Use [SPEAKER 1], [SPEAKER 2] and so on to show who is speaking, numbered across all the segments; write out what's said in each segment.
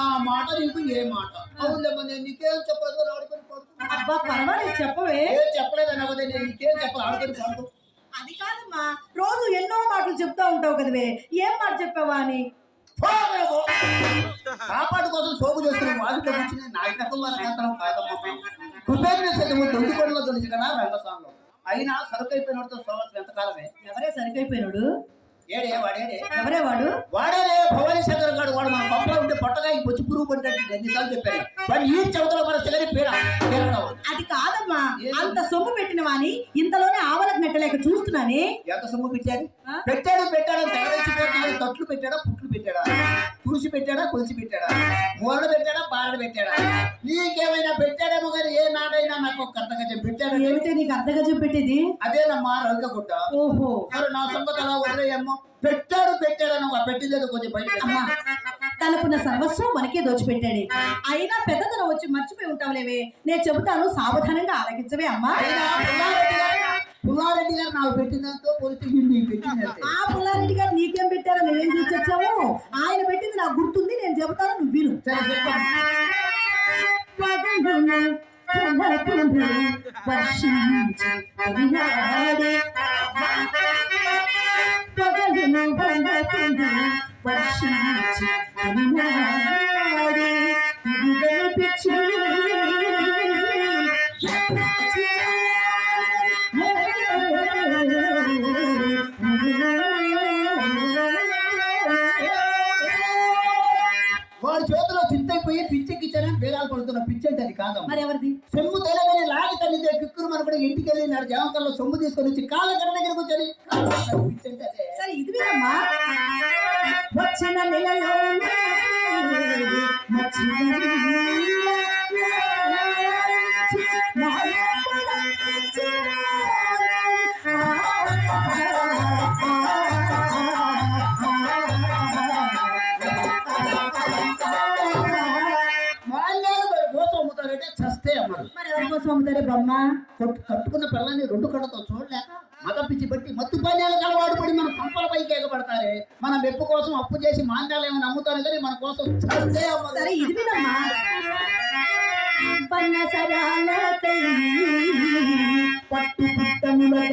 [SPEAKER 1] ఆ మాట నీకు ఏ మాట అవునమ్మా నేను నీకేం చెప్పలేదు ఆడుకొని
[SPEAKER 2] అబ్బా పర్వాలేదు చెప్పవే
[SPEAKER 1] ఏం చెప్పలేదు అన్నదే నేను నీకేం చెప్పలేదు ఆడుకొని పడుకో
[SPEAKER 2] అది కాదమ్మా రోజు ఎన్నో మాటలు చెప్తా ఉంటావు కదవే ఏం మాట చెప్పావా అని
[SPEAKER 1] కాపాడు కోసం సోపు చేసుకుని వాళ్ళు తగ్గించిన నాయకత్వం వారి నియంత్రణ కాదమ్మా కుబేరుని చదువు దొందుకొండలో దొరికి కదా రంగస్వామిలో అయినా సరుకైపోయినతో సోమస్ ఎంతకాలమే
[SPEAKER 2] ఎవరే సరుకైపోయినాడు
[SPEAKER 1] ఏడే వాడేడే ఎవరే వాడు వాడేదే భవానీ శంకర్ గారు వాడు మన కొత్తగా ఈ బొచ్చు పురుగు ఎన్నిసార్లు వాడు మన
[SPEAKER 2] అది కాదమ్మా అంత సొమ్ము పెట్టిన వాని ఇంతలోనే ఆవలకు నెట్టలేక చూస్తున్నానే
[SPEAKER 1] ఎంత సొమ్ము పెట్టారు పెట్టాడు పెట్టాడు తెగరించిపోతున్నాడు తట్లు పెట్టాడా పుట్లు పెట్టాడా కురిసి పెట్టాడా కొలిసి పెట్టాడా మూరలు పెట్టాడా బారలు పెట్టాడా నీకేమైనా పెట్టాడేమో కానీ ఏ నాడైనా నాకు ఒక గజం పెట్టాడు
[SPEAKER 2] ఏమిటి నీకు గజం పెట్టేది
[SPEAKER 1] అదేనమ్మా రవికగుట్ట ఓహో సరే నా సొంత అలా వదిలేయమ్మో పెట్టాడు అని ఒక పెట్టింది కొంచెం బయట
[SPEAKER 2] తనకున్న సర్వస్వం మనకే దోచిపెట్టాడే అయినా పెద్దతనం వచ్చి మర్చిపోయి ఉంటావులేవే నేను చెబుతాను సావధానంగా ఆలకించవే అమ్మా
[SPEAKER 1] పుల్లారెడ్డి గారు నాకు పెట్టినంతో
[SPEAKER 2] ఆ పుల్లారెడ్డి గారు నీకేం పెట్టారో నేనేం చూసి వచ్చాము ఆయన పెట్టింది నాకు గుర్తుంది నేను చెబుతాను నువ్వు విను
[SPEAKER 1] వర్షించి వినాడే పగలును వనకును వర్షించి వినాడే ఇది కనిపించు వాడి చేతిలో తింతైపోయి పిచ్చి తేడాలు కొడుతున్న పిచ్చి అంటే అది కాదు మరి ఎవరిది సొమ్ము తెలంగాణ లాగి తల్లి కిక్కురు మన కూడా ఇంటికి వెళ్ళి నాడు జామకాల్లో సొమ్ము తీసుకొని వచ్చి కాళ్ళ కడ దగ్గర కూర్చొని పిచ్చి అంటే అదే సరే ఇది లేవమ్మా కొట్టు కట్టుకున్న పిల్లల్ని రెండు కళ్ళతో చూడలేక మగ పిచ్చి బట్టి మత్తు పల్లెలకు అలవాటు పడి మన పంపల పైకి ఎగబడతారే మన మెప్పు కోసం అప్పు చేసి మాందాలేమని నమ్ముతాను కానీ మన కోసం పట్టు పుట్టముల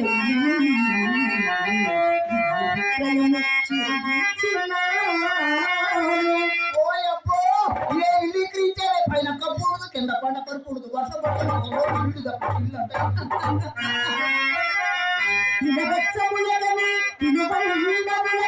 [SPEAKER 1] తినవచ్చములకని తినవల్లని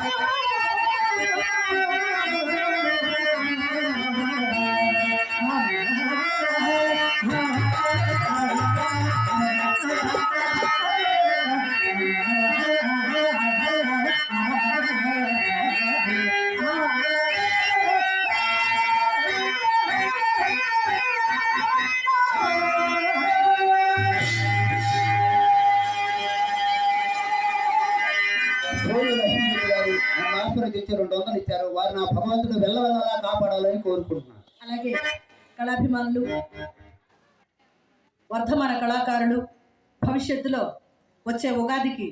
[SPEAKER 1] Amen. నా భగవంతుడు వెళ్ళవెళ్ళలా కాపాడాలని కోరుకుంటున్నాను
[SPEAKER 2] అలాగే కళాభిమానులు వర్ధమాన కళాకారులు భవిష్యత్తులో వచ్చే ఉగాదికి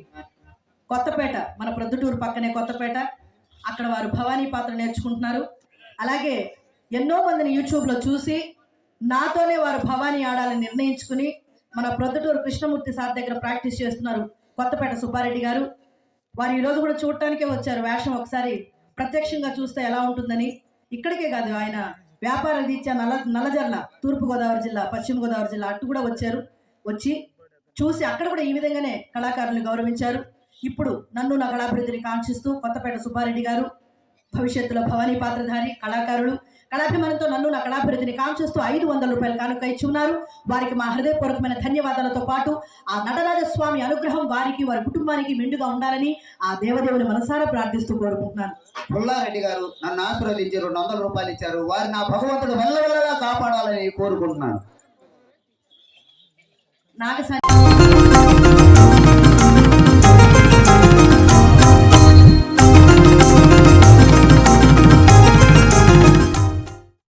[SPEAKER 2] కొత్తపేట మన ప్రొద్దుటూరు పక్కనే కొత్తపేట అక్కడ వారు భవానీ పాత్ర నేర్చుకుంటున్నారు అలాగే ఎన్నో మందిని యూట్యూబ్లో చూసి నాతోనే వారు భవానీ ఆడాలని నిర్ణయించుకుని మన ప్రొద్దుటూరు కృష్ణమూర్తి సార్ దగ్గర ప్రాక్టీస్ చేస్తున్నారు కొత్తపేట సుబ్బారెడ్డి గారు వారు ఈరోజు కూడా చూడటానికే వచ్చారు వేషం ఒకసారి ప్రత్యక్షంగా చూస్తే ఎలా ఉంటుందని ఇక్కడికే కాదు ఆయన వ్యాపార రీత్యా నల్ల నల్లజర్ల తూర్పుగోదావరి జిల్లా పశ్చిమ గోదావరి జిల్లా అటు కూడా వచ్చారు వచ్చి చూసి అక్కడ కూడా ఈ విధంగానే కళాకారులను గౌరవించారు ఇప్పుడు నన్ను నా కళాభివృద్ధిని కాంక్షిస్తూ కొత్తపేట సుబ్బారెడ్డి గారు భవిష్యత్తులో భవానీ పాత్రధారి కళాకారులు కళాభిమానంతో నన్ను నా కళాభివృద్ధిని కాంక్షిస్తూ ఐదు వందల రూపాయలు కానుక ఇచ్చి ఉన్నారు వారికి మా హృదయపూర్వకమైన ధన్యవాదాలతో పాటు ఆ నటరాజ స్వామి అనుగ్రహం వారికి వారి కుటుంబానికి మెండుగా ఉండాలని ఆ దేవదేవుని మనసారా ప్రార్థిస్తూ కోరుకుంటున్నాను
[SPEAKER 1] పుల్లారెడ్డి గారు నన్ను ఆశీర్వదించి రెండు వందల రూపాయలు ఇచ్చారు వారి నా భగవంతుడు వల్ల కాపాడాలని కోరుకుంటున్నాను నాగసాని